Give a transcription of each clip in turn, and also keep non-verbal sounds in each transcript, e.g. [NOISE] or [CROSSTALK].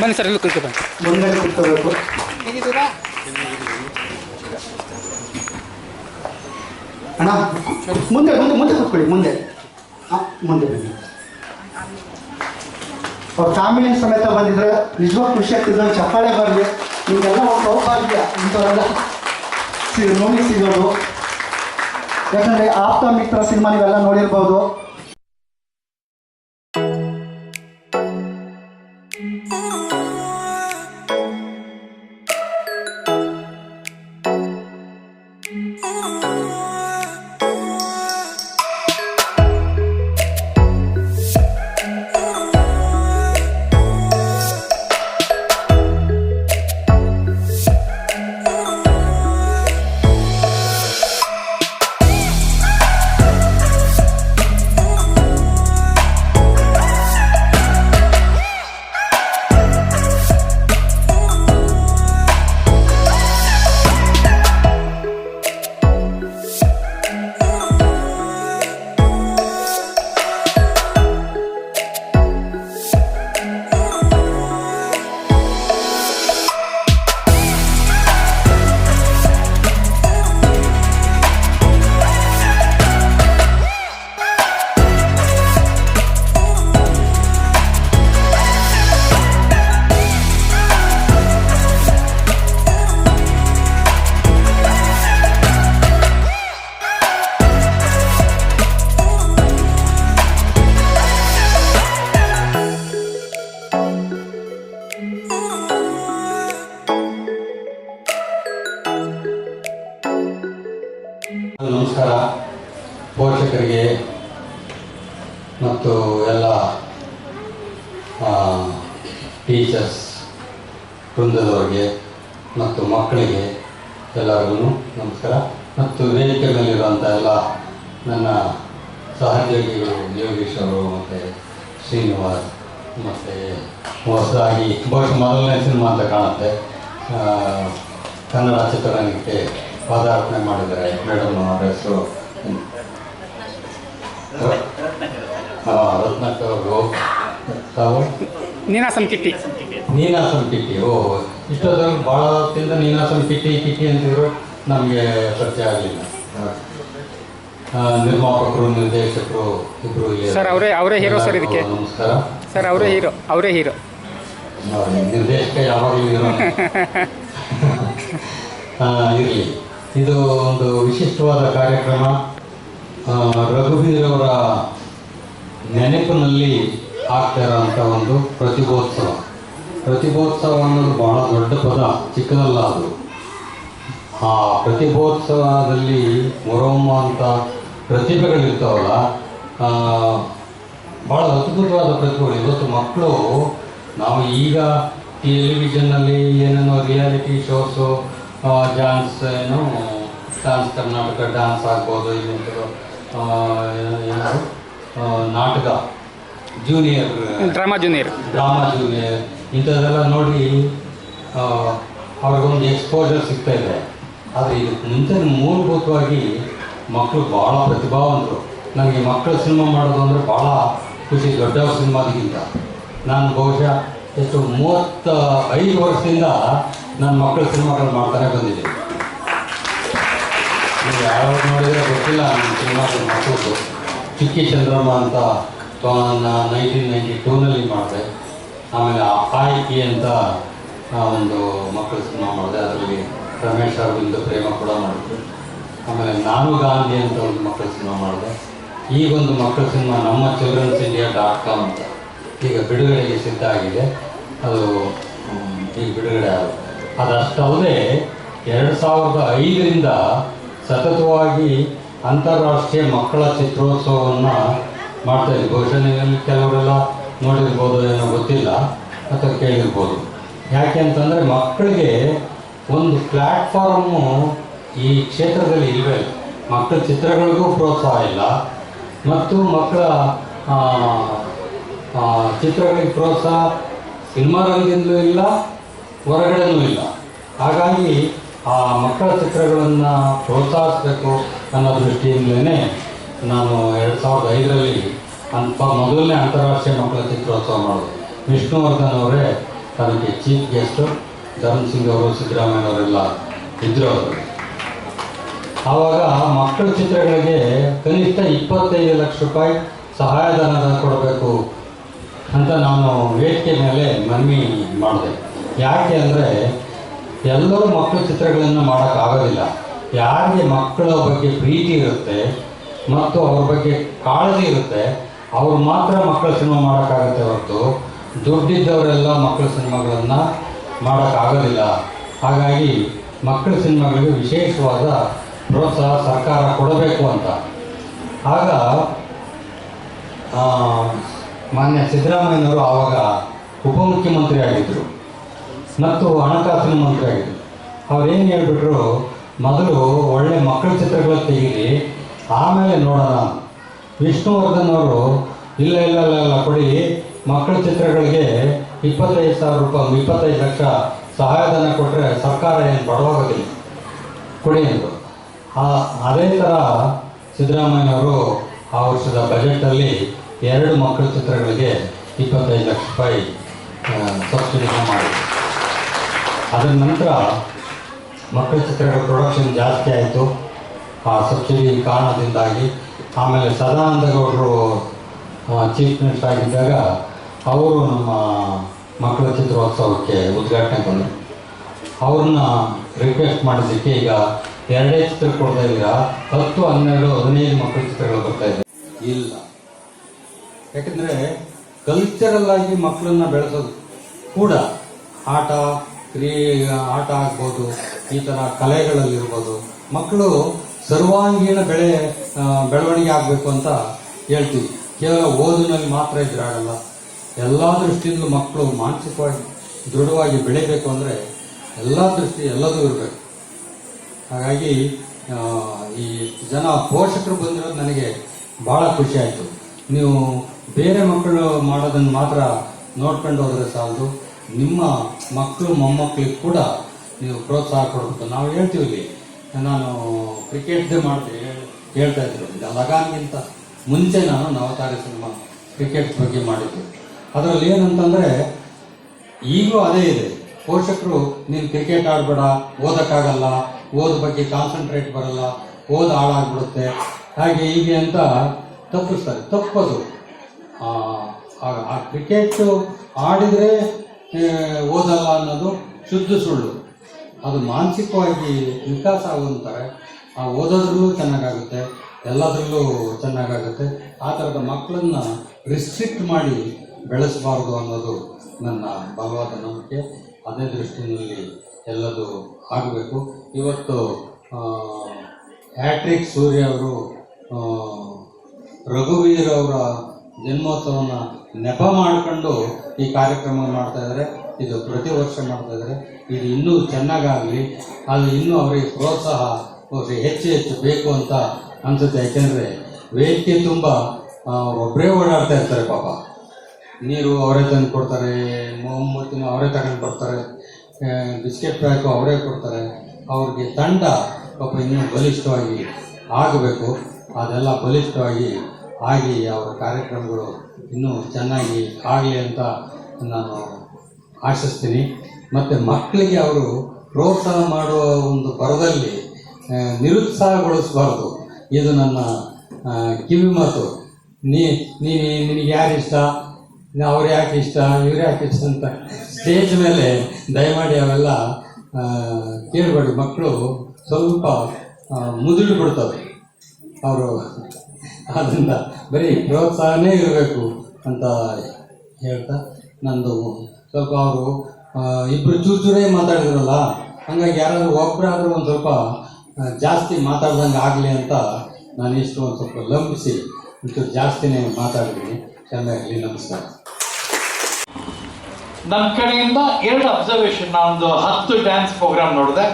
ಬನ್ನಿ ಸರ್, ಇಲ್ಲಿ ಬನ್ನಿ. ಮುಂದೆ ಮುಂದೆ ಮುಂದೆ ಕೂತ್ಕೊಳ್ಳಿ, ಮುಂದೆ. ಮುಂದೆ ಬನ್ನಿ. ಅವ್ರ ಫ್ಯಾಮಿಲಿ ಸಮೇತ ಬಂದಿದ್ರೆ ನಿಜವಾಗ ಖುಷಿ ಆಗ್ತಿದ್ರೆ ಚಪ್ಪಾಳೆ ಬರಲಿ. ನಿಮಗೆಲ್ಲ ಒಂದು ಸೌಭಾಗ್ಯ ಇಂಥವರೆಲ್ಲ ಸಿ ನೋಡಿ ಸಿಗೋದು. ಯಾಕಂದರೆ ಆಪ್ತ ಮಿತ್ರ ಸಿನಿಮಾ ನೀವೆಲ್ಲ ನೋಡಿರ್ಬೋದು. ಟೀಚರ್ಸ್ ವೃಂದದವರಿಗೆ ಮತ್ತು ಮಕ್ಕಳಿಗೆ ಎಲ್ಲರಿಗೂ ನಮಸ್ಕಾರ. ಮತ್ತು ವೇದಿಕೆ ಮೇಲಿರುವಂಥ ಎಲ್ಲ ನನ್ನ ಸಹೋದ್ಯೋಗಿಗಳು ಯೋಗೀಶ್ ಅವರು ಮತ್ತು ಶ್ರೀನಿವಾಸ್ ಮತ್ತು ಹೊಸದಾಗಿ ಬಹುಶಃ ಮೊದಲನೇ ಸಿನಿಮಾ ಅಂತ ಕಾಣುತ್ತೆ. ಕನ್ನಡ ಚಿತ್ರರಂಗಕ್ಕೆ ಪಾದಾರ್ಪಣೆ ಮಾಡಿದ್ದಾರೆ ಮೇಡಮ್ ಅವರ ಹೆಸರು. ರತ್ನಾಕರ್ ಅವರು. ತಾವು? ನೀನಾಸಂ ಕಿಟ್ಟಿ. ನೀನಾಸಂ ಕಿಟ್ಟಿ ಓ ಇಷ್ಟೊತ್ತಲ್ಲಿ ಭಾಳ ಹೊತ್ತಿಂದ ನೀನಾಸಂ ಕಿಟ್ಟಿ ಕಿಟ್ಟಿ ಅಂತಿದ್ರು ನಮಗೆ ಪರಿಚಯ ಆಗಲಿಲ್ಲ. ನಿರ್ಮಾಪಕರು ನಿರ್ದೇಶಕರು ಇಬ್ಬರು ಸರ್, ಅವರೇ- ಅವರೇ ಹೀರೋ ಸರ್ ಇದಕ್ಕೆ. ನಮಸ್ಕಾರ. ಸರ್ ಅವರೇ ಹೀರೋ ಅವರೇ ಹೀರೋ. ನಿರ್ದೇಶಕ ಯಾವಾಗಲೂ ಹೀರೋ ಇರಲಿ. ಇದು ಒಂದು ವಿಶಿಷ್ಟವಾದ ಕಾರ್ಯಕ್ರಮ. ರಘುವೀರ್ ಅವರ ನೆನಪಿನಲ್ಲಿ ಆಗ್ತಾ ಇರೋಂಥ ಒಂದು ಪ್ರತಿಭೋತ್ಸವ. ಪ್ರತಿಭೋತ್ಸವ ಅನ್ನೋದು ಬಹಳ ದೊಡ್ಡ ಪದ ಚಿಕ್ಕದಲ್ಲ ಅದು. ಆ ಪ್ರತಿಭೋತ್ಸವದಲ್ಲಿ ಹೊರಹೊಮ್ಮುವಂಥ ಪ್ರತಿಭೆಗಳಿರ್ತಾವಲ್ಲ ಭಾಳ ಅದ್ಭುತವಾದ ಪ್ರತಿಭೆಗಳು. ಇವತ್ತು ಮಕ್ಕಳು ನಾವು ಈಗ ಟೆಲಿವಿಷನ್ನಲ್ಲಿ ಏನೇನೋ ರಿಯಾಲಿಟಿ ಶೋಸು ಡ್ಯಾನ್ಸ್ ಏನು ಡ್ಯಾನ್ಸ್ ಕರ್ನಾಟಕ ಡ್ಯಾನ್ಸ್ ಆಗ್ಬೋದು ಇನ್ನೊಂದು ಏನು ಆ, ನಾಟಕ. Junior drama junior drama junior ಇಂಥದ್ದೆಲ್ಲ ನೋಡಿ ಅವ್ರಿಗೊಂದು ಎಕ್ಸ್ಪೋಜರ್ ಸಿಗ್ತಾ ಇದೆ. ಆದರೆ ಇದಕ್ಕೆ ಮುಂಚೆ ಮೂಲಭೂತವಾಗಿ ಮಕ್ಕಳು ಭಾಳ ಪ್ರತಿಭಾವಂತರು. ನನಗೆ ಮಕ್ಕಳ ಸಿನಿಮಾ ಮಾಡೋದು ಅಂದರೆ ಭಾಳ ಖುಷಿ ದೊಡ್ಡವ್ರ ಸಿನಿಮಾದಕ್ಕಿಂತ. ನಾನು ಬಹುಶಃ ಎಷ್ಟು ಮೂವತ್ತ ಐದು ವರ್ಷದಿಂದ ನನ್ನ ಮಕ್ಕಳ ಸಿನಿಮಾಗಳು ಮಾಡ್ತಾನೆ ಬಂದಿದ್ದೀನಿ. ನೀವು ಯಾವಾಗ ನೋಡಿದರೆ ಗೊತ್ತಿಲ್ಲ ನನ್ನ ಸಿನಿಮಾಗಳು ಮಕ್ಕಳು ಚಿಕ್ಕಿ ಚಂದ್ರಮ್ಮ ಅಂತ ನೈನ್ಟೀನ್ ನೈಂಟಿ ಟೂನಲ್ಲಿ ಮಾಡಿದೆ. ಆಮೇಲೆ ಆಯ್ಕೆ ಅಂತ ಒಂದು ಮಕ್ಕಳ ಸಿನಿಮಾ ಮಾಡಿದೆ. ಅದರಲ್ಲಿ ರಮೇಶ್ ಅರವಿಂದ್ ಪ್ರೇಮ ಕೂಡ ಮಾಡಿದ್ರು. ಆಮೇಲೆ ನಾನು ಗಾಂಧಿ ಅಂತ ಒಂದು ಮಕ್ಕಳ ಸಿನಿಮಾ ಮಾಡಿದೆ. ಈಗೊಂದು ಮಕ್ಕಳ ಸಿನಿಮಾ ನಮ್ಮ ಚಿಲ್ಡ್ರನ್ಸ್ ಇಂಡಿಯಾ ಡಾಟ್ ಕಾಮ್ ಅಂತ. ಈಗ ಬಿಡುಗಡೆಗೆ ಸಿದ್ಧ ಆಗಿದೆ. ಅದು ಈಗ ಬಿಡುಗಡೆ ಆಗುತ್ತೆ. ಅದಷ್ಟಲ್ಲದೆ ಎರಡು ಸಾವಿರದ ಐದರಿಂದ ಸತತವಾಗಿ ಅಂತಾರಾಷ್ಟ್ರೀಯ ಮಕ್ಕಳ ಚಿತ್ರೋತ್ಸವವನ್ನು ಮಾಡ್ತಾ ಇದ್ದೀವಿ ಬಹುಶಃ ಕೆಲವರೆಲ್ಲ ನೋಡಿರ್ಬೋದು ಏನೋ ಗೊತ್ತಿಲ್ಲ, ಅಥವಾ ಕೇಳಿರ್ಬೋದು. ಯಾಕೆ ಅಂತಂದರೆ ಮಕ್ಕಳಿಗೆ ಒಂದು ಪ್ಲ್ಯಾಟ್ಫಾರ್ಮು ಈ ಕ್ಷೇತ್ರದಲ್ಲಿ ಇಲ್ಲ ಮಕ್ಕಳ ಚಿತ್ರಗಳಿಗೂ ಪ್ರೋತ್ಸಾಹ ಇಲ್ಲ. ಮತ್ತು ಮಕ್ಕಳ ಚಿತ್ರಗಳಿಗೆ ಪ್ರೋತ್ಸಾಹ ಸಿನಿಮಾ ರಂಗದಿಂದಲೂ ಇಲ್ಲ, ಹೊರಗಡೆನೂ ಇಲ್ಲ. ಹಾಗಾಗಿ ಆ ಮಕ್ಕಳ ಚಿತ್ರಗಳನ್ನು ಪ್ರೋತ್ಸಾಹಿಸಬೇಕು ಅನ್ನೋ ದೃಷ್ಟಿಯಿಂದಲೇ ನಾನು ಎರಡು ಸಾವಿರದ ಐದರಲ್ಲಿ ಅಂತ ಮೊದಲನೇ ಅಂತಾರಾಷ್ಟ್ರೀಯ ಮಕ್ಕಳ ಚಿತ್ರೋತ್ಸವ ಮಾಡೋದು. ವಿಷ್ಣುವರ್ಧನ್ ಅವರೇ ತನಗೆ ಚೀಫ್ ಗೆಸ್ಟು ಧರ್ಮ್ ಸಿಂಗ್ ಅವರು, ಸಿದ್ದರಾಮಯ್ಯ ಅವರೆಲ್ಲ ಇದ್ದರು ಅವರು. ಆವಾಗ ಮಕ್ಕಳ ಚಿತ್ರಗಳಿಗೆ ಕನಿಷ್ಠ ಇಪ್ಪತ್ತೈದು ಲಕ್ಷ ರೂಪಾಯಿ ಸಹಾಯಧನ ಕೊಡಬೇಕು ಅಂತ ನಾನು ವೇದಿಕೆ ಮೇಲೆ ಮನವಿ ಮಾಡಿದೆ. ಯಾಕೆ ಅಂದರೆ ಎಲ್ಲರೂ ಮಕ್ಕಳ ಚಿತ್ರಗಳನ್ನು ಮಾಡೋಕ್ಕಾಗೋದಿಲ್ಲ. ಯಾರಿಗೆ ಮಕ್ಕಳ ಬಗ್ಗೆ ಪ್ರೀತಿ ಇರುತ್ತೆ ಮತ್ತು ಅವ್ರ ಬಗ್ಗೆ ಕಾಳಜಿ ಇರುತ್ತೆ. ಅವ್ರು ಮಾತ್ರ ಮಕ್ಕಳ ಸಿನಿಮಾ ಮಾಡೋಕ್ಕಾಗುತ್ತೆ ಹೊರತು ದುಡ್ಡಿದ್ದವರೆಲ್ಲ ಮಕ್ಕಳ ಸಿನಿಮಾಗಳನ್ನು ಮಾಡೋಕ್ಕಾಗೋದಿಲ್ಲ. ಹಾಗಾಗಿ ಮಕ್ಕಳ ಸಿನಿಮಾಗಳಿಗೆ ವಿಶೇಷವಾದ ಪ್ರೋತ್ಸಾಹ ಸರ್ಕಾರ ಕೊಡಬೇಕು ಅಂತ. ಆಗ ಮಾನ್ಯ ಸಿದ್ದರಾಮಯ್ಯನವರು ಆವಾಗ ಉಪಮುಖ್ಯಮಂತ್ರಿ ಆಗಿದ್ದರು ಮತ್ತು ಹಣಕಾಸಿನ ಮಂತ್ರಿ ಆಗಿದ್ದರು ಅವ್ರೇನು ಹೇಳಿಬಿಟ್ರು, ಮೊದಲು ಒಳ್ಳೆ ಮಕ್ಕಳ ಚಿತ್ರಗಳ ತೆಗೀರಿ ಆಮೇಲೆ ನೋಡೋಣ. ವಿಷ್ಣುವರ್ಧನ್ ಅವರು, ಇಲ್ಲ ಇಲ್ಲ ಇಲ್ಲ ಇಲ್ಲ, ಕೊಡಿ. ಮಕ್ಕಳ ಚಿತ್ರಗಳಿಗೆ ಇಪ್ಪತ್ತೈದು ಸಾವಿರ ರೂಪಾಯಿ, ಇಪ್ಪತ್ತೈದು ಲಕ್ಷ ಸಹಾಯಧನ ಕೊಟ್ಟರೆ ಸರ್ಕಾರ ಏನು ಬಡವಾಗೋದಿಲ್ಲ. ಕೊಡಿ ಅಂದರು. ಅದೇ ಥರ ಸಿದ್ದರಾಮಯ್ಯನವರು ಆ ವರ್ಷದ ಬಜೆಟಲ್ಲಿ ಎರಡು ಮಕ್ಕಳ ಚಿತ್ರಗಳಿಗೆ ಇಪ್ಪತ್ತೈದು ಲಕ್ಷ ರೂಪಾಯಿ ಸಬ್ಸಿಡಿನ ಮಾಡಿದರು. ಅದರ ನಂತರ ಮಕ್ಕಳ ಚಿತ್ರಗಳ ಪ್ರೊಡಕ್ಷನ್ ಜಾಸ್ತಿ ಆಯಿತು. ಆ ಸಬ್ಸಿಡಿ ಕಾರಣದಿಂದಾಗಿ ಆಮೇಲೆ ಸದಾನಂದ ಗೌಡರು ಚೀಫ್ ಮಿನಿಸ್ಟರ್ ಆಗಿದ್ದಾಗ ಅವರು ನಮ್ಮ ಮಕ್ಕಳ ಚಿತ್ರೋತ್ಸವಕ್ಕೆ ಉದ್ಘಾಟನೆ ಬಂದರು. ಅವ್ರನ್ನ ರಿಕ್ವೆಸ್ಟ್ ಮಾಡಿದ್ದಕ್ಕೆ ಈಗ ಎರಡೇ ಚಿತ್ರ ಕೊಡ್ತಾ ಇದ್ದೀರಾ? ಹತ್ತು, ಹನ್ನೆರಡು, ಹದಿನೈದು ಮಕ್ಕಳ ಚಿತ್ರಗಳು ಬರ್ತಾ ಇದೆ. ಇಲ್ಲ. ಯಾಕಂದರೆ ಕಲ್ಚರಲ್ ಆಗಿ ಮಕ್ಕಳನ್ನ ಬೆಳೆಸೋದು ಕೂಡ ಆಟ ಕ್ರಿಯೆ ಆಟ ಆಗ್ಬೋದು, ಈ ಥರ ಕಲೆಗಳಲ್ಲಿರ್ಬೋದು ಮಕ್ಕಳು ಸರ್ವಾಂಗೀಣ ಬೆಳೆ ಬೆಳವಣಿಗೆ ಆಗಬೇಕು ಅಂತ ಹೇಳ್ತೀವಿ. ಕೇವಲ ಓದಿನಲ್ಲಿ ಮಾತ್ರ ಇದ್ರೆ ಆಗಲ್ಲ. ಎಲ್ಲ ದೃಷ್ಟಿಯಿಂದಲೂ ಮಕ್ಕಳು ಮಾನಸಿಕವಾಗಿ, ದೃಢವಾಗಿ ಬೆಳಿಬೇಕು ಅಂದರೆ ಎಲ್ಲ ದೃಷ್ಟಿ ಎಲ್ಲದೂ ಇರಬೇಕು. ಹಾಗಾಗಿ ಈ ಜನ ಪೋಷಕರು ಬಂದಿರೋದು ನನಗೆ ಭಾಳ ಖುಷಿ ಆಯಿತು. ನೀವು ಬೇರೆ ಮಕ್ಕಳು ಮಾಡೋದನ್ನು ಮಾತ್ರ ನೋಡ್ಕೊಂಡು ಹೋದರೆ ಸಾಲದು. ನಿಮ್ಮ ಮಕ್ಕಳು, ಮೊಮ್ಮಕ್ಕಳಿಗೆ ಕೂಡ ನೀವು ಪ್ರೋತ್ಸಾಹ ಕೊಡಬೇಕು. ನಾವು ಹೇಳ್ತೀವಿ ನಾನು ಕ್ರಿಕೆಟ್ದೇ ಮಾಡ್ತೀನಿ ಹೇಳ್- ಹೇಳ್ತಾ ಇದ್ರು. ಲಗಾನ್ಗಿಂತ ಮುಂಚೆ ನಾನು ನವತಾರೆ ಸಿನಿಮಾ ಕ್ರಿಕೆಟ್ ಬಗ್ಗೆ ಮಾಡಿದ್ದೆ. ಅದರಲ್ಲಿ ಏನಂತಂದರೆ ಈಗಲೂ ಅದೇ ಇದೆ. ಪೋಷಕರು, ನೀನು ಕ್ರಿಕೆಟ್ ಆಡಬೇಡ, ಓದಕ್ಕಾಗಲ್ಲ, ಓದ ಬಗ್ಗೆ ಕಾನ್ಸಂಟ್ರೇಟ್ ಬರಲ್ಲ, ಓದ್ ಹಾಳಾಗ್ಬಿಡುತ್ತೆ. ಹಾಗೆ ಹೀಗೆ ಅಂತ ತಪ್ಪಿಸ್ತಾರೆ. ತಪ್ಪದು. ಆ ಕ್ರಿಕೆಟ್ ಆಡಿದರೆ ಓದಲ್ಲ ಅನ್ನೋದು ಶುದ್ಧ ಸುಳ್ಳು. ಅದು ಮಾನಸಿಕವಾಗಿ ವಿಕಾಸ ಆಗುವಂತಾರೆ ಆ ಓದೋದ್ರಲ್ಲೂ ಚೆನ್ನಾಗಾಗುತ್ತೆ, ಎಲ್ಲದರಲ್ಲೂ ಚೆನ್ನಾಗಾಗುತ್ತೆ. ಆ ಥರದ ಮಕ್ಕಳನ್ನು ರಿಸ್ಟ್ರಿಕ್ಟ್ ಮಾಡಿ ಬೆಳೆಸಬಾರ್ದು ಅನ್ನೋದು ನನ್ನ ಬಲವಾದ ನಂಬಿಕೆ. ಅದೇ ದೃಷ್ಟಿಯಲ್ಲಿ ಎಲ್ಲದೂ ಆಗಬೇಕು. ಇವತ್ತು ಹ್ಯಾಟ್ರಿಕ್ ಸೂರ್ಯ ಅವರು ರಘುವೀರ್ ಅವರ ಜನ್ಮೋತ್ಸವನ ನೆಪ ಮಾಡಿಕೊಂಡು ಈ ಕಾರ್ಯಕ್ರಮ ಮಾಡ್ತಾ ಇದ್ದಾರೆ. ಇದು ಪ್ರತಿ ವರ್ಷ ಮಾಡ್ತಾ ಇದ್ದಾರೆ. ಇದು ಇನ್ನೂ ಚೆನ್ನಾಗಾಗಲಿ, ಅದು ಇನ್ನೂ ಅವರಿಗೆ ಪ್ರೋತ್ಸಾಹ, ಅವ್ರಿಗೆ ಹೆಚ್ಚು ಹೆಚ್ಚು ಬೇಕು ಅಂತ ಅನ್ಸುತ್ತೆ. ಯಾಕೆಂದರೆ ವೇದಿಕೆ ತುಂಬ ಒಬ್ಬರೇ ಓಡಾಡ್ತಾ ಇರ್ತಾರೆ ಪಾಪ. ನೀರು ಅವರೇ ತಂದು ಕೊಡ್ತಾರೆ ಮೊಮ್ಮತ್ತಿನೂ ಅವರೇ ತಗೊಂಡು ಬರ್ತಾರೆ ಬಿಸ್ಕೆಟ್ ಪ್ಯಾಕು ಅವರೇ ಕೊಡ್ತಾರೆ. ಅವ್ರಿಗೆ ತಂಡ ಪಾಪ ಇನ್ನೂ ಬಲಿಷ್ಠವಾಗಿ ಆಗಬೇಕು. ಅದೆಲ್ಲ ಬಲಿಷ್ಠವಾಗಿ ಆಗಿ ಅವರ ಕಾರ್ಯಕ್ರಮಗಳು ಇನ್ನೂ ಚೆನ್ನಾಗಿ ಆಗಲಿ ಅಂತ ನಾನು ಆಶಿಸ್ತೀನಿ. ಮತ್ತು ಮಕ್ಕಳಿಗೆ ಅವರು ಪ್ರೋತ್ಸಾಹ ಮಾಡುವ ಒಂದು ಪರದಲ್ಲಿ ನಿರುತ್ಸಾಹಗೊಳಿಸಬಾರ್ದು. ಇದು ನನ್ನ ಕಿವಿ ಮಾತು. ನೀ ನೀನು ನಿನಗೆ ಯಾರು ಇಷ್ಟ? ಅವ್ರು ಯಾಕೆ ಇಷ್ಟ? ಇವ್ರು ಯಾಕೆ ಇಷ್ಟ ಅಂತ ಸ್ಟೇಜ್ ಮೇಲೆ ದಯಮಾಡಿ ಅವೆಲ್ಲ ಕೇಳಬೇಡಿ. ಮಕ್ಕಳು ಸ್ವಲ್ಪ ಮುದುಳು ಬಿಡ್ತವೆ ಅವರು. ಆದ್ದರಿಂದ ಬರೀ ಪ್ರೋತ್ಸಾಹನೇ ಇರಬೇಕು ಅಂತ ಹೇಳ್ತಾ ನಂದು ಸ್ವಲ್ಪ ಅವರು ಇಬ್ಬರು ಚೂರು ಚೂರೇ ಮಾತಾಡಿದ್ರಲ್ಲ, ಹಂಗಾಗಿ ಯಾರಾದರೂ ಒಬ್ಬರಾದರೂ ಒಂದು ಸ್ವಲ್ಪ ಜಾಸ್ತಿ ಮಾತಾಡ್ದಂಗೆ ಆಗಲಿ ಅಂತ ನಾನು ಇಷ್ಟು ಒಂದು ಸ್ವಲ್ಪ ಲಂಬಿಸಿ ಒಂಚೂರು ಜಾಸ್ತಿನೇ ಮಾತಾಡಿದ್ದೀನಿ ಚೆನ್ನಾಗಲಿ ನಮಸ್ಕಾರ. ನನ್ನ ಕಡೆಯಿಂದ ಎರಡು ಅಬ್ಸರ್ವೇಷನ್ ನಾನೊಂದು ಹತ್ತು ಡ್ಯಾನ್ಸ್ ಪ್ರೋಗ್ರಾಮ್ ನೋಡಿದೆ.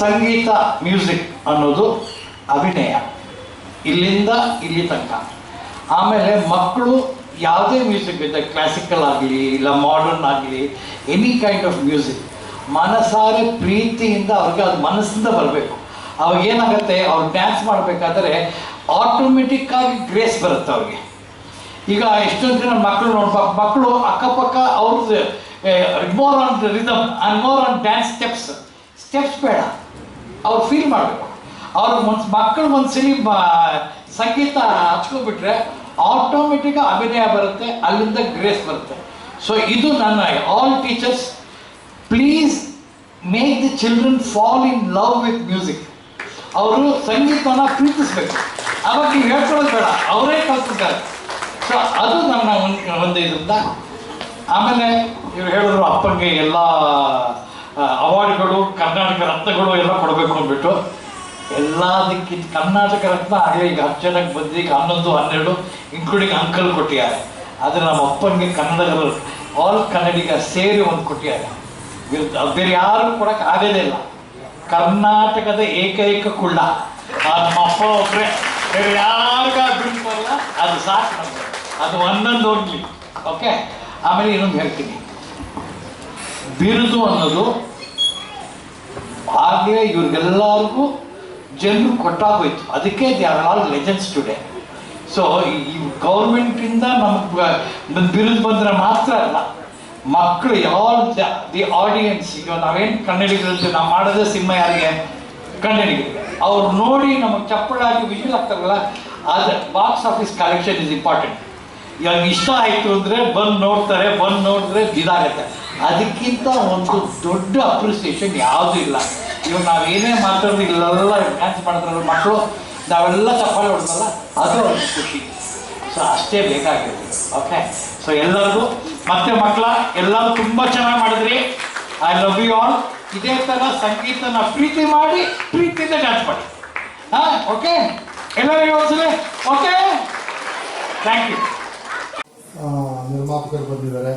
ಸಂಗೀತ ಮ್ಯೂಸಿಕ್ ಅನ್ನೋದು ಅಭಿನಯ. ಇಲ್ಲಿಂದ ಇಲ್ಲಿ ತನಕ. ಆಮೇಲೆ ಮಕ್ಕಳು ಯಾವುದೇ ಮ್ಯೂಸಿಕ್ ಇದೆ ಕ್ಲಾಸಿಕಲ್ ಆಗಲಿ, ಇಲ್ಲ ಮಾಡರ್ನ್ ಆಗಲಿ ಎನಿ ಕೈಂಡ್ ಆಫ್ ಮ್ಯೂಸಿಕ್ ಮನಸಾರೆ ಪ್ರೀತಿಯಿಂದ ಅವ್ರಿಗೆ ಅದು ಮನಸ್ಸಿಂದ ಬರಬೇಕು. ಅವಾಗ ಏನಾಗುತ್ತೆ? ಅವ್ರು ಡ್ಯಾನ್ಸ್ ಮಾಡಬೇಕಾದ್ರೆ ಆಟೋಮೆಟಿಕ್ಕಾಗಿ ಗ್ರೇಸ್ ಬರುತ್ತೆ ಅವ್ರಿಗೆ. ಈಗ ಎಷ್ಟೊಂದು ಜನ ಮಕ್ಕಳು ನೋಡ್ಬೇಕು ಮಕ್ಕಳು ಅಕ್ಕಪಕ್ಕ ಅವ್ರದ್ದು more on rhythm and more on dance steps steps ಬೇಡ. ಅವ್ರು ಫೀಲ್ ಮಾಡಬೇಕು. ಅವ್ರ ಮನ್ಸ್ ಮಕ್ಕಳು ಮನಸ್ಸಲ್ಲಿ ಸಂಗೀತ ಹಚ್ಕೊಂಡ್ಬಿಟ್ರೆ ಆಟೋಮೆಟಿಕ್ ಅಭಿನಯ ಬರುತ್ತೆ, ಅಲ್ಲಿಂದ ಗ್ರೇಸ್ ಬರುತ್ತೆ. ಸೊ ಇದು ನನ್ನ all teachers please make the children fall in love with music ಅವರು ಸಂಗೀತವನ್ನು ಪ್ರೀತಿಸ್ಬೇಕು. ಅವಾಗ ನೀವು ಹೇಳ್ಕೊಳ್ಳೋದು ಬೇಡ, ಅವರೇ ಕಲ್ತಿದ್ದಾರೆ. ಸೊ ಅದು ನನ್ನ ಒಂದು ಇದರಿಂದ. ಆಮೇಲೆ ಇವ್ರು ಹೇಳಿದ್ರು ಅಪ್ಪನಿಗೆ ಎಲ್ಲ ಅವಾರ್ಡ್ಗಳು, ಕರ್ನಾಟಕ ರತ್ನಗಳು ಎಲ್ಲ ಕೊಡಬೇಕು ಅಂದ್ಬಿಟ್ಟು. ಎಲ್ಲದಕ್ಕಿಂತ ಕರ್ನಾಟಕ ರತ್ನ ಆಗಲೇ ಈಗ ಹತ್ತು ಜನಕ್ಕೆ ಬಂದು ಹನ್ನೊಂದು, ಹನ್ನೆರಡು ಇನ್ಕ್ಲೂಡಿಂಗ್ ಅಂಕಲ್ ಕೊಟ್ಟಿದ್ದಾರೆ. ಆದರೆ ನಮ್ಮ ಅಪ್ಪನಿಗೆ ಕನ್ನಡಗಳು ಆಲ್ ಕನ್ನಡಿಗ ಸೇರಿ ಒಂದು ಕೊಟ್ಟಿದ್ದಾರೆ. ಬೇರೆ- ಯಾರು ಕೊಡಕ್ಕೆ ಆಗೋದೇ ಇಲ್ಲ. ಕರ್ನಾಟಕದ ಏಕೈಕ ಕುಳ್ಳ ನಮ್ಮ ಅಪ್ಪ ಒಬ್ಬರೇ ಬೇರೆ ಯಾರಿಗಲ್ಲ ಅದು ಸಾಕು ಅದು ಒಂದೊಂದು ಹೋಗ್ಲಿ. ಓಕೆ ಆಮೇಲೆ ಇನ್ನೊಂದು ಹೇಳ್ತೀನಿ. ಬಿರುದು ಅನ್ನೋದು ಆಗಲೇ ಇವ್ರಿಗೆಲ್ಲರಿಗೂ ಜನರು ಕೊಟ್ಟಾಗೋಯ್ತು ಅದಕ್ಕೆ they are all legends today so ಈ ಗೌರ್ಮೆಂಟಿಂದ ನಮಗೆ ಬಿರುದು ಬಂದರೆ ಮಾತ್ರ ಅಲ್ಲ ಮಕ್ಕಳು ಆಲ್ ದಿ ಆಡಿಯನ್ಸ್ ಈಗ ನಾವೇನು ಕನ್ನಡಿಗರಲ್ಲಿ ನಾವು ಮಾಡೋದೇ ಸಿನಿಮಾ ಯಾರಿಗೆ? ಕನ್ನಡಿಗರಿಗೆ ಅವ್ರು ನೋಡಿ ನಮಗೆ ಚಪ್ಪಳಾಗಿ ವಿಷಯ ಆಗ್ತಾರಲ್ಲ ಆದರೆ box office collection is important ಇವಾಗ ಇಷ್ಟ ಆಯಿತು ಅಂದರೆ ಬಂದು ನೋಡ್ತಾರೆ, ಬಂದು ನೋಡಿದ್ರೆ ಇದಾಗುತ್ತೆ. ಅದಕ್ಕಿಂತ ಒಂದು ದೊಡ್ಡ ಅಪ್ರಿಸಿಯೇಷನ್ ಯಾವುದೂ ಇಲ್ಲ. ಇವಾಗ ನಾವೇನೇ ಮಾತಾಡೋದು ಇಲ್ಲೆಲ್ಲ ಡ್ಯಾನ್ಸ್ ಮಾಡಿದ್ರಲ್ಲ ಮಕ್ಕಳು ನಾವೆಲ್ಲ ಚಪ್ಪಾಳೆ ಹೊಡೆದಲ್ಲ ಅದು ಒಂದು ಖುಷಿ. ಸೊ ಅಷ್ಟೇ ಬೇಕಾಗಿರೋದು. ಓಕೆ ಸೊ ಎಲ್ಲರಿಗೂ, ಮತ್ತೆ ಮಕ್ಕಳ, ಎಲ್ಲರೂ ತುಂಬ ಚೆನ್ನಾಗಿ ಮಾಡಿದ್ರಿ. ಐ ಲವ್ ಯು ಆಲ್ ಇದೇ ಥರ ಸಂಗೀತನ ಪ್ರೀತಿ ಮಾಡಿ, ಪ್ರೀತಿಯಿಂದ ಡ್ಯಾನ್ಸ್ ಮಾಡಿ. ಹಾಂ ಓಕೆ ಎಲ್ಲರಿಗೂ ಒಂದ್ಸಲಿ ಓಕೆ ಥ್ಯಾಂಕ್ ಯು ನಿರ್ಮಾಪಕರು ಬಂದಿದ್ದಾರೆ.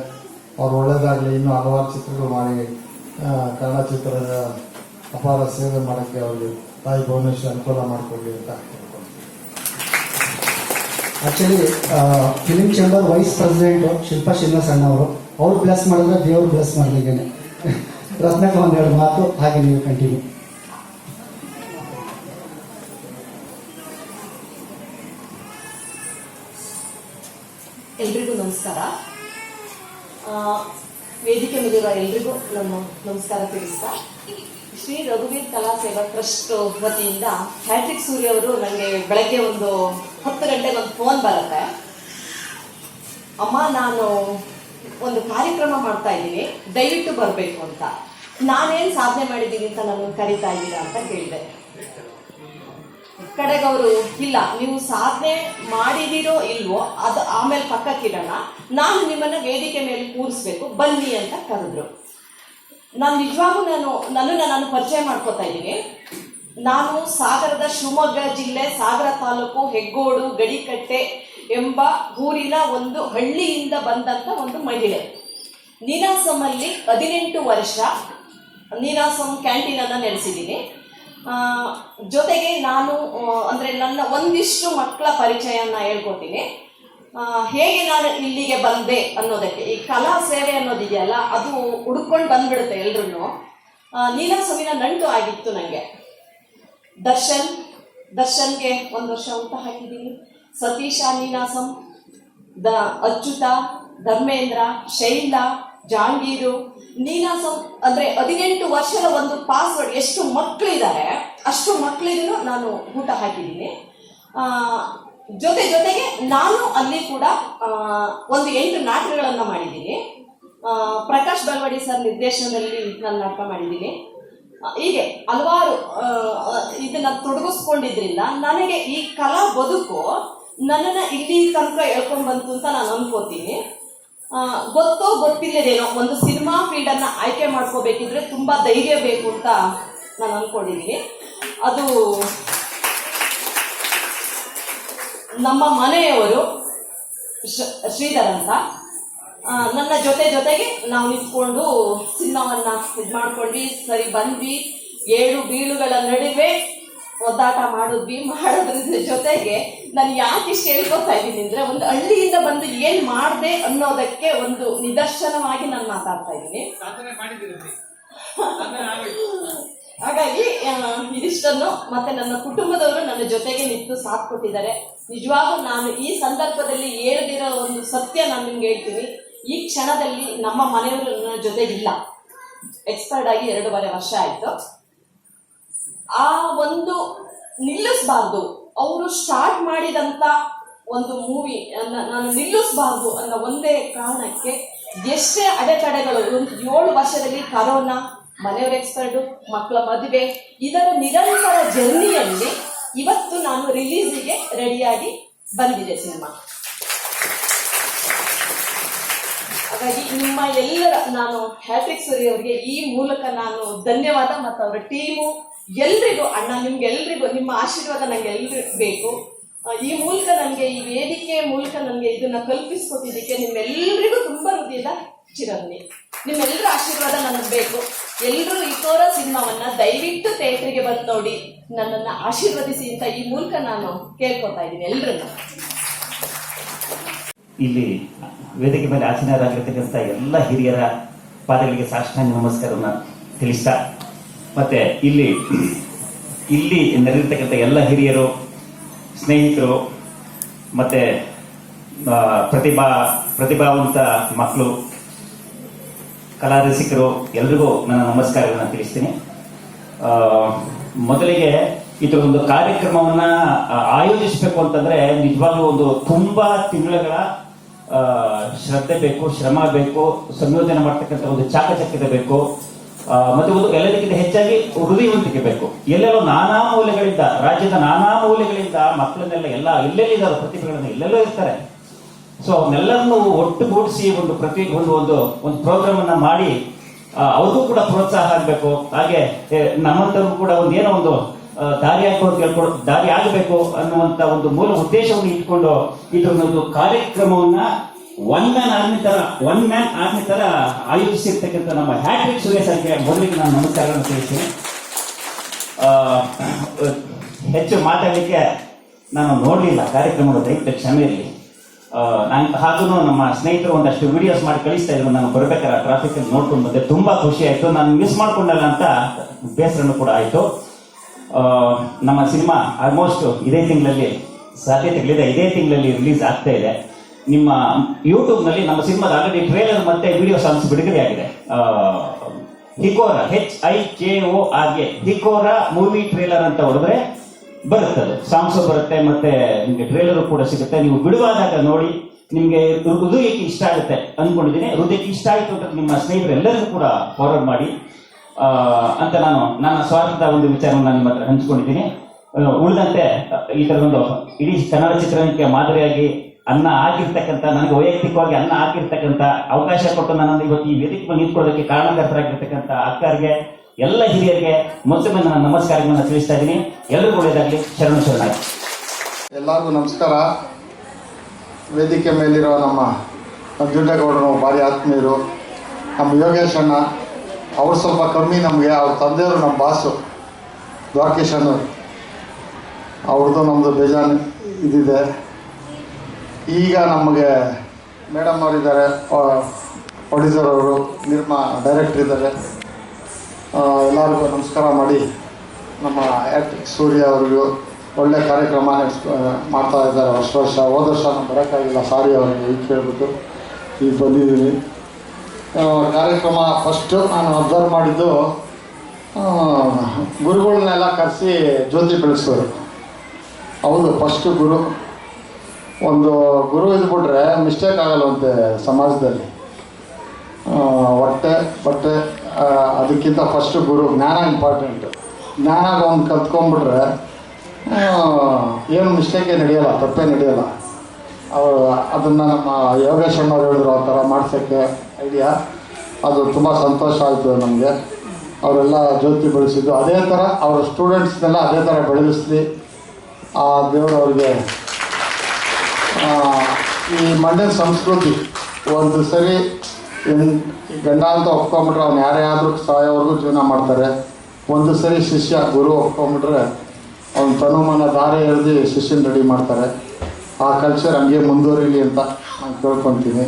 ಅವ್ರು ಒಳ್ಳೇದಾಗಲಿ, ಇನ್ನೂ ಹಲವಾರು ಚಿತ್ರಗಳು ಮಾಡಿ ಕನ್ನಡ ಚಿತ್ರದ ಅಪಾರ ಸೇವೆ ಮಾಡೋಕ್ಕೆ ಅವರಿಗೆ ತಾಯಿ ಭುವನೇಶ್ವರಿ ಅನುಕೂಲ ಮಾಡಿಕೊಳ್ಳಿ ಅಂತ. Actually film chamber vice president Shilpa ಅಣ್ಣ ಅವರು. ಅವ್ರು ಬ್ಲೆಸ್ ಮಾಡಿದ್ರೆ ದೇವ್ರು ಬ್ಲೆಸ್ ಮಾಡ್ಲಿಕ್ಕೇನೆ. [LAUGHS] ರತ್ನಕ್ಕೆ ಒಂದೆರಡು ಮಾತು ಹಾಗೆ ನೀವು ಕಂಟಿನ್ಯೂ ವೇದಿಕೆ ಮೇಲಿರುವ ಎಲ್ರಿಗೂ ನಮ್ಮ ನಮಸ್ಕಾರ ತಿಳಿಸ್ತಾ. ಶ್ರೀ ರಘುವೀರ್ ಕಲಾ ಸೇವಾ ಟ್ರಸ್ಟ್ ವತಿಯಿಂದ ಹ್ಯಾಟ್ರಿಕ್ ಸೂರ್ಯ ಅವರು ನನಗೆ ಬೆಳಗ್ಗೆ ಒಂದು ಹತ್ತು ಗಂಟೆಗೆ ಒಂದು ಫೋನ್ ಬರುತ್ತೆ. ಅಮ್ಮ, ನಾನು ಒಂದು ಕಾರ್ಯಕ್ರಮ ಮಾಡ್ತಾ ಇದ್ದೀನಿ. ದಯವಿಟ್ಟು ಬರಬೇಕು ಅಂತ. ನಾನೇನು ಸಾಧನೆ ಮಾಡಿದ್ದೀನಿ ಅಂತ ನನ್ನನ್ನು ಕರಿತಾ ಇದ್ದೀರಾ ಅಂತ ಕೇಳಿದೆ. ಕಡೆಗೆ ಅವರು ಇಲ್ಲ. ನೀವು ಸಾಧನೆ ಮಾಡಿದಿರೋ ಇಲ್ವೋ, ಅದು ಆಮೇಲೆ ಪಕ್ಕಕ್ಕಿಡೋಣ ನಾನು ನಿಮ್ಮನ್ನ ವೇದಿಕೆ ಮೇಲೆ ಕೂರಿಸ್ಬೇಕು. ಬನ್ನಿ ಅಂತ ಕರೆದ್ರು. ನಾನು ನಿಜವಾಗೂ ನಾನು, ನನ್ನನ್ನು ನಾನು ಪರಿಚಯ ಮಾಡ್ಕೋತಾ ಇದ್ದೀನಿ. ನಾನು ಸಾಗರದ ಶಿವಮೊಗ್ಗ ಜಿಲ್ಲೆ, ಸಾಗರ ತಾಲೂಕು ಹೆಗ್ಗೋಡು, ಗಡಿಕಟ್ಟೆ ಎಂಬ ಊರಿನ ಒಂದು ಹಳ್ಳಿಯಿಂದ ಬಂದಂಥ ಒಂದು ಮಹಿಳೆ. ನೀನಾಸಮಲ್ಲಿ ಹದಿನೆಂಟು ವರ್ಷ, ನೀನಾಸಂ ಕ್ಯಾಂಟೀನನ್ನು ನಡೆಸಿದ್ದೀನಿ ಜೊತೆಗೆ ನಾನು ಅಂದರೆ ನನ್ನ ಒಂದಿಷ್ಟು ಮಕ್ಕಳ ಪರಿಚಯನ ಹೇಳ್ಕೊತೀನಿ ಹೇಗೆ ನಾನು ಇಲ್ಲಿಗೆ ಬಂದೆ ಅನ್ನೋದಕ್ಕೆ, ಈ ಕಲಾ ಸೇವೆ ಅನ್ನೋದಿದೆಯಲ್ಲ, ಅದು ಹುಡ್ಕೊಂಡು ಬಂದ್ಬಿಡುತ್ತೆ ಎಲ್ರೂ ನೀನಾಸಮಿನ ನಂಟು ಆಗಿತ್ತು ನನಗೆ ದರ್ಶನ್, ದರ್ಶನ್ಗೆ ಒಂದು ವರ್ಷ ಊಟ ಹಾಕಿದ್ದೀನಿ. ಸತೀಶ, ನೀನಾಸಂ, ದ ಅಚ್ಯುತ, ಧರ್ಮೇಂದ್ರ, ಶೈಲಾ ಜಾಂಗೀರು ನೀನಾಸಂ ಅಂದ್ರೆ ಹದಿನೆಂಟು ವರ್ಷದ ಒಂದು ಪಾಸ್ವರ್ಡ್ ಎಷ್ಟು ಮಕ್ಕಳಿದ್ದಾರೆ ಅಷ್ಟು ಮಕ್ಕಳಿಗೂ ನಾನು ಊಟ ಹಾಕಿದ್ದೀನಿ. ಜೊತೆ ಜೊತೆಗೆ ನಾನು ಅಲ್ಲಿ ಕೂಡ ಒಂದು ಎಂಟು ನಾಟಕಗಳನ್ನು ಮಾಡಿದ್ದೀನಿ. ಪ್ರಕಾಶ್ ಬಲ್ವಡಿ ಸರ್ ನಿರ್ದೇಶನದಲ್ಲಿ ನಾನು ನಾಟಕ ಮಾಡಿದ್ದೀನಿ. ಹೀಗೆ ಹಲವಾರು ಇದನ್ನ ತೊಡಗಿಸ್ಕೊಂಡಿದ್ರಿಂದ ನನಗೆ ಈ ಕಲಾ ಬದುಕು ನನ್ನನ್ನ ಇಲ್ಲಿ ತನಕ ಹೇಳ್ಕೊಂಡ್ ಬಂತು ಅಂತ ನಾನು ಅನ್ಕೋತೀನಿ. ಗೊತ್ತೋ ಗೊತ್ತಿಲ್ಲದೇನೋ ಒಂದು ಸಿನಿಮಾ ಫೀಲ್ಡನ್ನು ಆಯ್ಕೆ ಮಾಡ್ಕೋಬೇಕಿದ್ರೆ ತುಂಬಾ ಧೈರ್ಯ ಬೇಕು ಅಂತ ನಾನು ಅನ್ಕೊಂಡಿದ್ದೀನಿ ಅದು ನಮ್ಮ ಮನೆಯವರು ಶ್ರೀಧರ್ ಅಂತ. ನನ್ನ ಜೊತೆ ಜೊತೆಗೆ ನಾವು ನಿಂತ್ಕೊಂಡು ಸಿನಿಮಾವನ್ನ ಇದು ಮಾಡ್ಕೊಂಡು, ಸರಿ ಬಂದ್ವಿ. ಏಳು ಬೀಳುಗಳ ನಡುವೆ ಒದ್ದಾಟ ಮಾಡಿದ್ವಿ ಮಾಡೋದ್ರ ಜೊತೆಗೆ ನಾನು ಯಾಕೆ ಇಷ್ಟು ಹೇಳ್ಕೊತಾ ಇದ್ದೀನಿ ಅಂದ್ರೆ ಒಂದು ಹಳ್ಳಿಯಿಂದ ಬಂದು ಏನ್ ಮಾಡಿದೆ ಅನ್ನೋದಕ್ಕೆ ಒಂದು ನಿದರ್ಶನವಾಗಿ ನಾನು ಮಾತಾಡ್ತಾ ಇದ್ದೀನಿ. ಹಾಗಾಗಿ ಇದಿಷ್ಟನ್ನು ಮತ್ತೆ ನನ್ನ ಕುಟುಂಬದವರು ನನ್ನ ಜೊತೆಗೆ ನಿಂತು ಸಾಥ್ ಕೊಟ್ಟಿದ್ದಾರೆ. ನಿಜವಾಗೂ ನಾನು ಈ ಸಂದರ್ಭದಲ್ಲಿ ಹೇಳ್ದಿರೋ ಒಂದು ಸತ್ಯ ನಾನು ನಿಮ್ಗೆ ಹೇಳ್ತೀನಿ. ಈ ಕ್ಷಣದಲ್ಲಿ ನಮ್ಮ ಮನೆಯವರು ನನ್ನ ಜೊತೆಗಿಲ್ಲ. ಎಕ್ಸ್ಪೈರ್ಡ್ ಆಗಿ ಎರಡೂವರೆ ವರ್ಷ ಆಯ್ತು. ಆ ಒಂದು ನಿಲ್ಲಿಸಬಾರ್ದು. ಅವರು ಸ್ಟಾರ್ಟ್ ಮಾಡಿದಂತ ಒಂದು ಮೂವಿ ನಾನು ನಿಲ್ಲಿಸಬಾರ್ದು ಅನ್ನೋ ಒಂದೇ ಕಾರಣಕ್ಕೆ ಎಷ್ಟೇ ಅಡೆತಡೆಗಳು, ಒಂದು ಏಳು ವರ್ಷದಲ್ಲಿ ಕರೋನಾ, ಮನೆಯವ್ರ ಎಕ್ಸ್ಪರ್ಟ್ ಮಕ್ಕಳ ಮದುವೆ, ಇದರ ನಿರಂತರ ಜರ್ನಿಯಲ್ಲಿ ಇವತ್ತು ನಾನು ರಿಲೀಸಿಗೆ ರೆಡಿಯಾಗಿ ಬಂದಿದೆ ಸಿನಿಮಾ ಹಾಗಾಗಿ ನಿಮ್ಮ ಎಲ್ಲರ, ನಾನು ಹ್ಯಾಟ್ರಿಕ್ ಸೂರಿ ಅವರಿಗೆ ಈ ಮೂಲಕ ನಾನು ಧನ್ಯವಾದ ಮತ್ತು ಅವರ ಟೀಮು ಎಲ್ರಿಗೂ ಅಣ್ಣ ನಿಮ್ಗೆ ಎಲ್ರಿಗೂ ನಿಮ್ಮ ಆಶೀರ್ವಾದ ನನಗೆ ಎಲ್ರಿಗೂ ಬೇಕು ಈ ಮೂಲಕ ನನಗೆ ಈ ವೇದಿಕೆ ಮೂಲಕ ನನಗೆ ಇದನ್ನ ಕಲ್ಪಿಸ್ಕೊಟ್ಟಿದ್ದಕ್ಕೆ ನಿಮ್ಮೆಲ್ಲರಿಗೂ ತುಂಬ ಹೃದಯದ ಚಿರಂದಿ ನಿಮ್ಮೆಲ್ಲರ ಆಶೀರ್ವಾದ ನನಗೆ ಬೇಕು. ಎಲ್ಲರೂ ಈ ತೋರ ಸಿನಿಮಾವನ್ನ ದಯವಿಟ್ಟು ಥಿಯೇಟ್ರಿಗೆ ಬಂದು ನೋಡಿ, ನನ್ನನ್ನ ಆಶೀರ್ವದಿಸಿ ಅಂತ ಈ ಮೂಲಕ ನಾನು ಕೇಳ್ಕೊತಾ ಇದ್ದೀನಿ ಎಲ್ರನ್ನ. ಇಲ್ಲಿ ವೇದಿಕೆ ಮೇಲೆ ಆಸೀನರಾಗಿರ್ತಕ್ಕಂಥ ಎಲ್ಲ ಹಿರಿಯರ ಪಾದಗಳಿಗೆ ಸಾಷ್ಟಾಂಗ ನಮಸ್ಕಾರವನ್ನು ತಿಳಿಸ್ತಾ ಮತ್ತೆ ಇಲ್ಲಿ ಇಲ್ಲಿ ನೆರೆದಿರ್ತಕ್ಕಂಥ ಎಲ್ಲ ಹಿರಿಯರು, ಸ್ನೇಹಿತರು, ಮತ್ತೆ ಪ್ರತಿಭಾ, ಪ್ರತಿಭಾವಂತ ಮಕ್ಕಳು ಕಲಾರಸಿಕರು ಎಲ್ರಿಗೂ ನನ್ನ ನಮಸ್ಕಾರಗಳನ್ನು ತಿಳಿಸ್ತೀನಿ. ಮೊದಲಿಗೆ ಇದರ ಒಂದು ಕಾರ್ಯಕ್ರಮವನ್ನ ಆಯೋಜಿಸಬೇಕು ಅಂತಂದ್ರೆ ನಿಜವಾಗ್ಲೂ ಒಂದು ತುಂಬಾ ತಿಂಗಳುಗಳ ಶ್ರದ್ಧೆ ಬೇಕು, ಶ್ರಮ ಬೇಕು, ಸಂಯೋಜನೆ ಮಾಡ್ತಕ್ಕಂಥ ಒಂದು ಚಾಕಚಕ್ಯತೆ ಬೇಕು. ಮತ್ತೆ ಒಂದು ಎಲ್ಲದಕ್ಕಿಂತ ಹೆಚ್ಚಾಗಿ ಹೃದಯವಂತಿಕೆ ಬೇಕು. ಎಲ್ಲೆಲ್ಲೋ ನಾನಾ ಮೌಲ್ಯಗಳಿಂದ ರಾಜ್ಯದ ನಾನಾ ಮೌಲ್ಯಗಳಿಂದ ಮಕ್ಕಳನ್ನೆಲ್ಲ ಎಲ್ಲ ಎಲ್ಲೆಲ್ಲಿದ್ದಾರೆ, ಪ್ರತಿಭೆಗಳನ್ನ ಎಲ್ಲೆಲ್ಲೋ ಇರ್ತಾರೆ. ಸೊ ಅವನ್ನೆಲ್ಲರನ್ನು ಒಟ್ಟುಗೂಡಿಸಿ ಒಂದು ಪ್ರತಿ, ಒಂದು ಒಂದು ಒಂದು ಪ್ರೋಗ್ರಾಮ್ ಅನ್ನ ಮಾಡಿ ಅವ್ರಿಗೂ ಕೂಡ ಪ್ರೋತ್ಸಾಹ ಆಗಬೇಕು. ಹಾಗೆ ನಮ್ಮಂತವ್ರಿಗೂ ಕೂಡ ಒಂದು ಏನೋ ಒಂದು ದಾರಿ ದಾರಿ ಹಾಕೊಂಡು ಕೇಳ್ಕೊಂಡು ದಾರಿ ಆಗಬೇಕು ಅನ್ನುವಂತ ಒಂದು ಮೂಲ ಉದ್ದೇಶವನ್ನು ಇಟ್ಕೊಂಡು ಇದೊಂದು ಕಾರ್ಯಕ್ರಮವನ್ನ ಒನ್ ಮ್ಯಾನ್ ಆರ್ಮಿ ತರ ಒನ್ ಮ್ಯಾನ್ ಆರ್ಮಿ ತರ ಆಯೋಜಿಸಿರ್ತಕ್ಕಂಥ ನಮ್ಮ ಹ್ಯಾಟ್ರಿಕ್ ಸುರೇಶ್ ಅವರಿಗೆ ಮೊದಲಿಗೆ ನಾನು ನಮಸ್ಕಾರವನ್ನು ತಿಳಿಸ್ತೀನಿ ಆ, ಹೆಚ್ಚು ಮಾತಾಡಲಿಕ್ಕೆ ನಾನು ನೋಡಲಿಲ್ಲ ಕಾರ್ಯಕ್ರಮದ ದಯವಿಟ್ಟು ಕ್ಷಮೆ ಇರಲಿ ನಾನು ಹಾಗೂ ನಮ್ಮ ಸ್ನೇಹಿತರು ಒಂದಷ್ಟು ವಿಡಿಯೋಸ್ ಮಾಡಿ ಕಳಿಸ್ತಾ ಇದ್ರು ನಾನು ಬರ್ಬೇಕಾದ್ರೆ ಟ್ರಾಫಿಕ್ ಅಲ್ಲಿ ನೋಡ್ಕೊಂಡು ಬಂದೆ. ತುಂಬಾ ಖುಷಿ ಆಯ್ತು. ನಾನು ಮಿಸ್ ಮಾಡ್ಕೊಂಡಲ್ಲ ಅಂತ ಬೇಸರನು ಕೂಡ ಆಯ್ತು. ನಮ್ಮ ಸಿನಿಮಾ ಆಲ್ಮೋಸ್ಟ್ ಇದೇ ತಿಂಗಳಲ್ಲಿ ಸಾಧ್ಯತೆಗಳಿದೆ. ಇದೇ ತಿಂಗಳಲ್ಲಿ ರಿಲೀಸ್ ಆಗ್ತಾ ಇದೆ. ನಿಮ್ಮ ಯೂಟ್ಯೂಬ್ನಲ್ಲಿ ನಮ್ಮ ಸಿನಿಮಾದ ಆಲ್ರೆಡಿ ಟ್ರೇಲರ್ ಮತ್ತೆ ವಿಡಿಯೋ ಸಾಂಗ್ಸ್ ಬಿಡುಗಡೆ ಆಗಿದೆ. Hikora H I K O A Hikora movie trailer ಅಂತ ಹೊಡೆದ್ರೆ ಬರುತ್ತೆ ಅದು ಸಾಂಗ್ಸ್ ಬರುತ್ತೆ, ಮತ್ತೆ ನಿಮಗೆ ಟ್ರೇಲರ್ ಕೂಡ ಸಿಗುತ್ತೆ. ನೀವು ಬಿಡುವಾದಾಗ ನೋಡಿ, ನಿಮಗೆ ಹೃದಯಕ್ಕೆ ಇಷ್ಟ ಆಗುತ್ತೆ ಅನ್ಕೊಂಡಿದ್ದೀನಿ. ಹೃದಯಕ್ಕೆ ಇಷ್ಟ ಆಯಿತು ಅಂತ ನಿಮ್ಮ ಸ್ನೇಹಿತರೆಲ್ಲರಿಗೂ ಕೂಡ ಫಾರ್ವರ್ಡ್ ಮಾಡಿ. ಅಂತ ನಾನು, ನನ್ನ ಸ್ವಾರ್ಥದ ಒಂದು ವಿಚಾರವನ್ನು ನಿಮ್ಮ ಹತ್ರ ಹಂಚ್ಕೊಂಡಿದ್ದೀನಿ. ಉಳಿದಂತೆ ಈ ಥರದೊಂದು ಇಡೀ ಕನ್ನಡ ಚಿತ್ರರಂಗಕ್ಕೆ ಮಾದರಿಯಾಗಿ ಅನ್ನ ಆಗಿರ್ತಕ್ಕಂಥ, ನನಗೆ ವೈಯಕ್ತಿಕವಾಗಿ ಅನ್ನ ಆಗಿರ್ತಕ್ಕಂಥ ಅವಕಾಶ ಕೊಟ್ಟು ನನ್ನನ್ನು ಇವತ್ತು ಈ ವೇದಿಕೆ ಮೇಲೆ ನಿಂತ್ಕೊಳ್ಳೋದಕ್ಕೆ ಕಾರಣಕರ್ತರಾಗಿರ್ತಕ್ಕಂಥ ಅಕ್ಕರಿಗೆ, ಎಲ್ಲ ಹಿರಿಯರಿಗೆ ಮೊದಲೊಮ್ಮೆ ನನ್ನ ನಮಸ್ಕಾರಗಳನ್ನು ತಿಳಿಸ್ತಾ ಇದ್ದೀನಿ. ಎಲ್ಲರಿಗೂ ಒಳ್ಳೆಯದಾಗಲಿ. ಶರಣ ಶರಣ. ಎಲ್ಲರಿಗೂ ನಮಸ್ಕಾರ. ವೇದಿಕೆ ಮೇಲಿರೋ ನಮ್ಮ ನಂಜುಂಡೇಗೌಡರು ಭಾರಿ ಆತ್ಮೀಯರು, ನಮ್ಮ ಯೋಗೇಶ್ ಅಣ್ಣ, ಅವ್ರು ಸ್ವಲ್ಪ ಕಮ್ಮಿ ನಮಗೆ, ಅವ್ರ ತಂದೆಯವರು ನಮ್ಮ ಬಾಸು ದ್ವಾರಕೇಶ್ ಅಣ್ಣ ಅವ್ರದ್ದು ನಮ್ಮದು ಬೇಜಾನ್ ಇದಿದೆ. ಈಗ ನಮಗೆ ಮೇಡಮ್ ಅವರಿದ್ದಾರೆ ಪ್ರೊಡ್ಯೂಸರ್ ಅವರು, ನಿರ್ಮಾ ಡೈರೆಕ್ಟರ್ ಇದ್ದಾರೆ. ಎಲ್ಲರಿಗೂ ನಮಸ್ಕಾರ ಮಾಡಿ, ನಮ್ಮ ಆ್ಯಕ್ಟ್ ಸೂರ್ಯ ಅವರಿಗೂ ಒಳ್ಳೆ ಕಾರ್ಯಕ್ರಮ ಮಾಡ್ತಾ ಇದ್ದಾರೆ. ವರ್ಷ ವರ್ಷ, ಹೋದ ವರ್ಷ ನಾನು ಬರೋಕ್ಕಾಗಿಲ್ಲ. ಸಾರಿ ಅವರಿಗೆ ಈಗ ಕೇಳ್ಬಿಟ್ಟು ಈಗ ಬಂದಿದ್ದೀನಿ. ಕಾರ್ಯಕ್ರಮ ಫಸ್ಟು ನಾನು ಅಬ್ಸರ್ವ್ ಮಾಡಿದ್ದು ಗುರುಗಳನ್ನೆಲ್ಲ ಕರೆಸಿ ಜ್ಯೋತಿ ಬೆಳೆಸೋರು ಹೌದು ಫಸ್ಟು ಗುರು. ಒಂದು ಗುರು ಇದ್ಬಿಟ್ರೆ ಮಿಸ್ಟೇಕ್ ಆಗಲ್ವಂತೆ ಸಮಾಜದಲ್ಲಿ. ಆ, ಹೊಟ್ಟೆ ಬಟ್ಟೆ ಅದಕ್ಕಿಂತ ಫಸ್ಟ್ ಗುರು ಜ್ಞಾನ ಇಂಪಾರ್ಟೆಂಟ್ ಜ್ಞಾನ ಒಂದು ಕಲ್ತ್ಕೊಂಡ್ಬಿಟ್ರೆ ಏನು ಮಿಸ್ಟೇಕೇ ನಡೆಯಲ್ಲ ತಪ್ಪೇ ನಡೆಯಲ್ಲ. ಅವರು ಅದನ್ನು ನಮ್ಮ ಯೋಗೇಶ್ ಅಣ್ಣವ್ರು ಹೇಳಿದ್ರು ಆ ಥರ ಮಾಡ್ಸೋಕ್ಕೆ ಐಡಿಯಾ ಅದು ತುಂಬ ಸಂತೋಷ ಆಯಿತು ನಮಗೆ. ಅವರೆಲ್ಲ ಜ್ಯೋತಿ ಬೆಳೆಸಿದ್ದು. ಅದೇ ಥರ ಅವರ ಸ್ಟೂಡೆಂಟ್ಸ್ನೆಲ್ಲ ಅದೇ ಥರ ಬೆಳೆಸಲಿ. ಆ ದೇವರು ಅವ್ರಿಗೆ ಈ ಮಂಡ್ಯದ ಸಂಸ್ಕೃತಿ ಒಂದು ಸರಿ ಗಂಡ ಅಂತ ಒಪ್ಕೊಂಬಿಟ್ರೆ ಅವ್ನು ಯಾರೇ ಆದರೂ ಸಾಯೋವರೆಗೂ ಜೀವನ ಮಾಡ್ತಾರೆ. ಒಂದು ಸರಿ ಶಿಷ್ಯ, ಗುರು ಒಪ್ಕೊಂಬಿಟ್ರೆ ಅವ್ನ ತನುಮನ ದಾರಿ ಎಳೆದು ಶಿಷ್ಯನ ರೆಡಿ ಮಾಡ್ತಾರೆ. ಆ ಕಲ್ಚರ್ ಹಂಗೆ ಮುಂದುವರಿಲಿ ಅಂತ ನಾನು ಕೇಳ್ಕೊತೀನಿ.